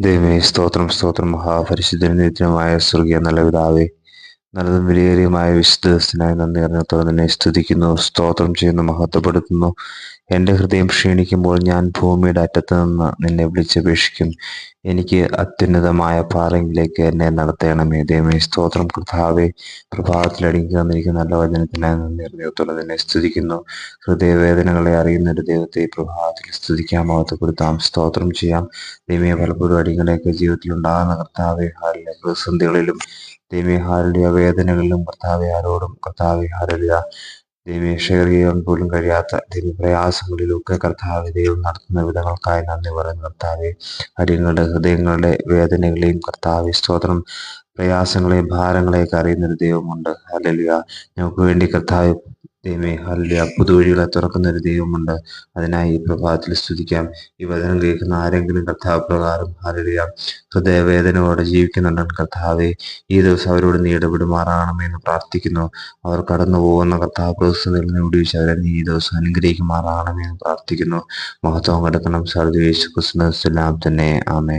ദൈവമേ സ്തോത്രം സ്തോത്രം മഹാപരിശുദ്ധ നിത്യമായ സ്വർഗീയ നല്ല പിതാവേ നല്ലതും വിലയേറിയമായ വിശുദ്ധ ദിവസത്തിനായി നന്ദി അറിഞ്ഞത്തോടെ നിന്നെ സ്തുതിക്കുന്നു സ്തോത്രം ചെയ്യുന്നു മഹത്വപ്പെടുത്തുന്നു. എന്റെ ഹൃദയം ക്ഷീണിക്കുമ്പോൾ ഞാൻ ഭൂമിയുടെ അറ്റത്ത് നിന്ന് നിന്നെ വിളിച്ചപേക്ഷിക്കും. എനിക്ക് അത്യുന്നതമായ പാറയിലേക്ക് എന്നെ നടത്തണമേ. ദൈവമേ സ്തോത്രം. കർത്താവെ പ്രഭാതത്തിൽ അടുങ്ങി തന്നിരിക്കുന്ന നല്ല വചനത്തിനായി നന്ദി അറിഞ്ഞത്തോടെ നിന്നെ സ്തുതിക്കുന്നു. ഹൃദയവേദനകളെ അറിയുന്ന ഒരു ദൈവത്തെ പ്രഭാതത്തിൽ സ്തുതിക്കാം. കൊടുത്താം. സ്തോത്രം ചെയ്യാം. ദൈവമേ പലപ്പോഴും അടിങ്ങളെയൊക്കെ ജീവിതത്തിൽ ഉണ്ടാകുന്ന കർത്താവെ ഹാലിലെ പ്രതിസന്ധികളിലും ദൈവമേ ഹാലിയ വേദനകളിലും കർത്താവെ ആരോടും കർത്താവെ ഹാലിയ ചെയ്യാൻ പോലും കഴിയാത്ത ദൈവപ്രയാസങ്ങളിലൊക്കെ കർത്താവ് ദൈവം നടത്തുന്ന വിധങ്ങൾക്കായി നന്ദി പറയുന്ന കർത്താവെ. അടിയങ്ങളുടെ ഹൃദയങ്ങളുടെ വേദനകളെയും കർത്താവ് സ്തോത്രം പ്രയാസങ്ങളെയും ഭാരങ്ങളെയൊക്കെ അറിയുന്നൊരു ദൈവമുണ്ട്. അല്ലെങ്കിൽ ഞങ്ങൾക്ക് വേണ്ടി കർത്താവ് ദൈവമേ ഹല്ല പുതുവഴികളെ തുറക്കുന്ന ഒരു ദൈവമുണ്ട്. അതിനായി ഈ പ്രഭാതത്തിൽ സ്തുതിക്കാം. ഈ വചനം കേൾക്കുന്ന ആരെങ്കിലും കർത്താവ് പ്രകാരം ഹല്ലേലൂയ. ഹൃദയവേദനയോടെ ജീവിക്കുന്നുണ്ടെങ്കിൽ കർത്താവെ ഈ ദിവസം അവരോട് നീ ഇടപെടുമാറാകണമെന്ന് പ്രാർത്ഥിക്കുന്നു. അവർ കടന്നു പോകുന്ന കർത്താവ് പ്രതിസന്ധികളിൽ നിന്ന് വിടുവിച്ച് അവരെ നീ ഈ ദിവസം അനുഗ്രഹിക്കുമാറാകണമെന്ന് പ്രാർത്ഥിക്കുന്നു. മഹത്വം കിടക്കണം ക്രിസ്മസ് ക്രിസ്തുനാം തന്നെ. ആമേ